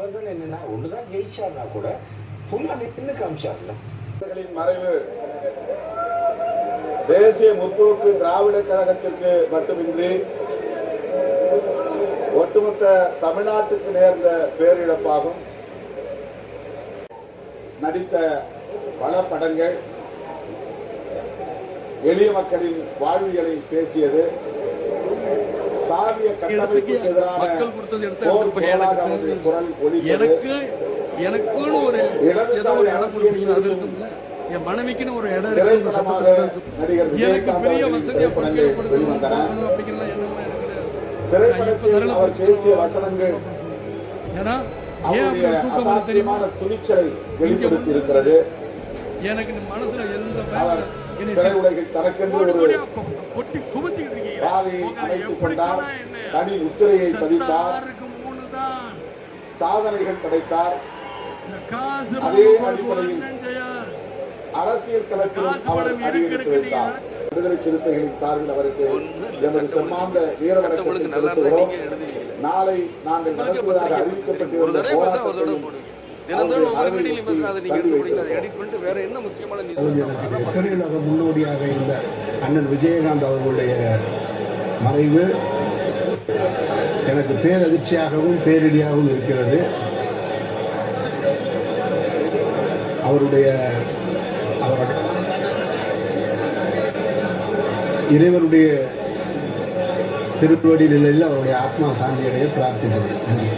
அவர்கள் ஒன்று தான் ஜெயிச்சார்னா கூட ஃபுல்லா பின்னுக்கு காமிச்சார்ல. மறைவு தேசிய முற்போக்கு திராவிட கழகத்திற்கு மட்டுமின்றி ஒட்டுமொத்த தமிழ்நாட்டுக்கு நேர்ந்த பேரிழப்பாகும். நடித்த பல படங்கள் எளிய மக்களின் வாழ்வியலை பேசியது. சாதிய இடத்துக்கு கட்டமைப்புக்கு எதிரான மக்கள் கொடுத்தது எடுத்து எனக்கு எனக்குன்னு ஒரு ஏதோ ஒரு இடம் கொடுப்பீங்க அது இருக்கும்ல. என் மனைவிக்குன்னு ஒரு இடம் இருக்கு எனக்கு பெரிய அவர்களின் வசதியா திரைப்படங்கள் பட்டியல் வெளிவந்தன. அப்படிங்கலாம் எண்ணம்லாம் எனக்கு அவர் பேசிய வசனங்கள் ஏன்னா ஏன் தெரியுமா? துணிச்சலை வெளிப்படுத்தி இருக்கிறது எனக்கு மனசுல எந்த என்னை திரையுலகில் தனக்கென்று ஒரு பாதையை அமைத்துக் கொண்டார்? தனி முத்திரையை பதித்தார். செத்தாருக்கு மூணு தான் சாதனைகள் படைத்தார். இந்த காசு அதே அடிப்படையில். அரசியல் களத்தில் அவர் இருக்கு வைத்தார் விடுதலை சிறுத்தைகளின் சார்பில் அவருக்கு எமது செம்மாந்த வீர வணக்கத்தை செலுத்துகிறோம் நாளை நாங்கள் நடத்துவதாக ஒரு அறிவிக்கப்பட்டிருந்த தடவை தினந்தோறும் ஒவ்வொரு வீடியோலையும் பேசுனா அதை நீங்க எடுத்து முடியல அதை எடிட் பண்ணிட்டு வேற என்ன முக்கியமான நியூஸ் திரையுலக முன்னோடியாக இருந்த அண்ணன் விஜயகாந்த் அவர்களுடைய மறைவு எனக்கு பேரதிர்ச்சியாகவும் பேரிடியாகவும் இருக்கிறது. அவருடைய அவருடைய இறைவனுடைய திருவடி நிலையில் அவருடைய ஆத்மா சாந்தியடைய பிரார்த்திக்கிறேன். நன்றி.